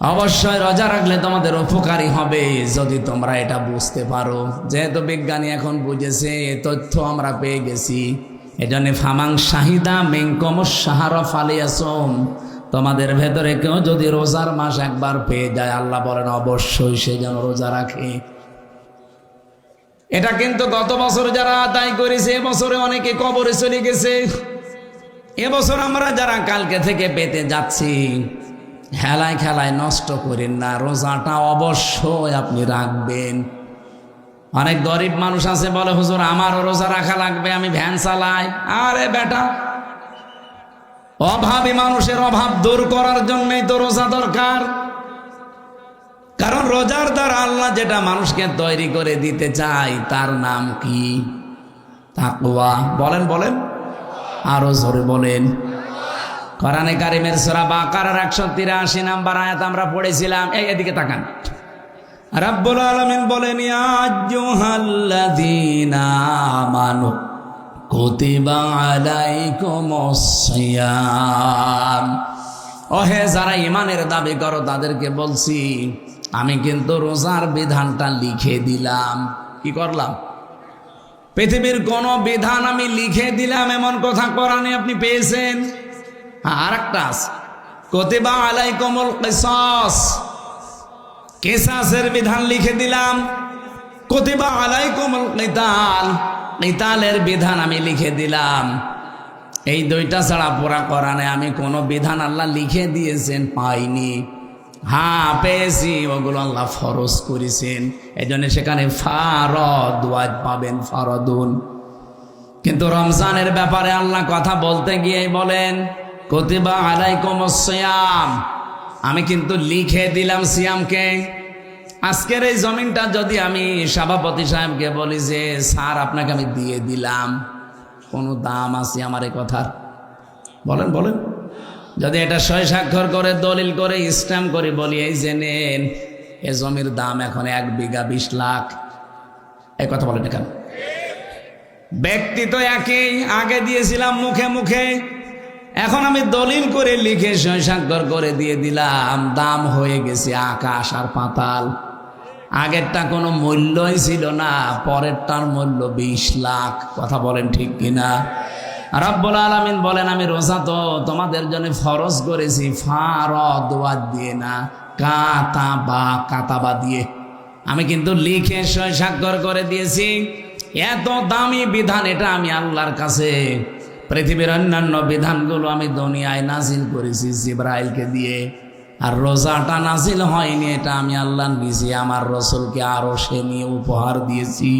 অবশ্যই রোজা রাখলে তোমাদের উপকারী হবে, যদি তোমরা এটা বুঝতে পারো। যেহেতু বিজ্ঞানী এখন বুঝেছে, এ তথ্য আমরা পেয়ে গেছি। এজন্য ফামাং শাহিদা মেঙ্কম সাহার ফালিয়াসম। তোমাদের ভেতরে কেউ যদি রোজার মাস একবার পেয়ে যায়, আল্লাহ বলেন অবশ্যই সে যেন রোজা রাখে। এটা কিন্তু গত বছর যারা আদায় করেছে এবছরে অনেকে কবরে চলে গেছে। এবছর আমরা যারা কালকে থেকে পেতে যাচ্ছি হেলায় খেলায় নষ্ট করেন না, রোজাটা অবশ্যই আপনি রাখবেন। অনেক গরিব মানুষ আছে, বলে, হুজুর, আমারও রোজা রাখা লাগবে, আমি ভ্যান চালাই। আরে বেটা, অভাবী মানুষের অভাব দূর করার জন্যই তো রোজা দরকার। কারণ রোজার দ্বারা আল্লাহ যেটা মানুষকে তৈরি করে দিতে চায়, তার নাম কি? তাকুয়া বলেন বলেন। আরও জোরে বলেন। কোরআনে কারিমের সূরা বাকারার 183 নাম্বার আয়াত আমরা পড়েছিলাম। এই এদিকে তাকান। রাব্বুল আলামিন বলেন আমানু কুতিবা আলাইকুমুস সিয়াম। ওহে, যারা ইমানের দাবি করো, তাদেরকে বলছি, আমি কিন্তু রোজার বিধানটা লিখে দিলাম। কি করলাম? পৃথিবীর কোন বিধান আমি লিখে দিলাম, এমন কথা কোরআনে আপনি পেয়েছেন? আর একটা আছে। কতিবা আলাই কমল কেসাস। কেসাসের বিধান লিখে দিলাম। কতিবা আলাই কমল কেতাল। কেতালের বিধান আমি লিখে দিলাম। এই দুইটা ছাড়া পুরা কোরআনে আমি কোনো বিধান আল্লাহ লিখে দিয়েছেন, পাইনি। হ্যাঁ পেয়েছি, ওগুলো আল্লাহ ফরজ করেছেন। এই জন্য সেখানে ফারদ, ওয়াজ পাবেন ফারদুন। কিন্তু রমজানের ব্যাপারে আল্লাহ কথা বলতে গিয়ে বলেন কতিবা আলাইকুম সিয়াম আমি কিন্তু লিখে দিলাম সিয়ামকে। আজকের এই জমিনটা যদি আমি সভাপতি সাহেবকে বলি যে, স্যার, আপনাকে আমি দিয়ে দিলাম। কোনো দাম আছে আমার এই কথার? বলেন বলেন। যদি এটা সই স্বাক্ষর করে, দলিল করে, স্ট্যাম্প করে বলি, এই যে নেন, এ জমির দাম এখন এক বিঘা বিশ লাখ। এই কথা বলেন কেন? ব্যক্তি তো একই, আগে দিয়েছিলাম মুখে মুখে। এখন আমি দলিল করে লিখে স্বাক্ষর করে দিয়ে দিলাম। দাম হয়ে গেছে আকাশ আর পাতাল। আগেরটা কোনো মূল্যই ছিল না, পরেরটার মূল্য বিশ লাখ। কথা বলেন ঠিক কিনা? রব্বুল আলমিন বলেন, আমি রোজা তো তোমাদের জন্য ফরজ করেছি, ফারদ ওয়াদ দিয়ে না কাতা বা কাতাবা দিয়ে। আমি কিন্তু লিখে স্বাক্ষর করে দিয়েছি। এত দামি বিধান এটা আমি আল্লাহর কাছে পৃথিবীর অন্যান্য বিধানগুলো আমি দুনিয়ায় নাজিল করেছি জিব্রাইলকে দিয়ে। আর রোজাটা নাজিল হয়নি, এটা আমি আল্লাহ নিজে আমার রসুলকে আরও সে নিয়ে উপহার দিয়েছি।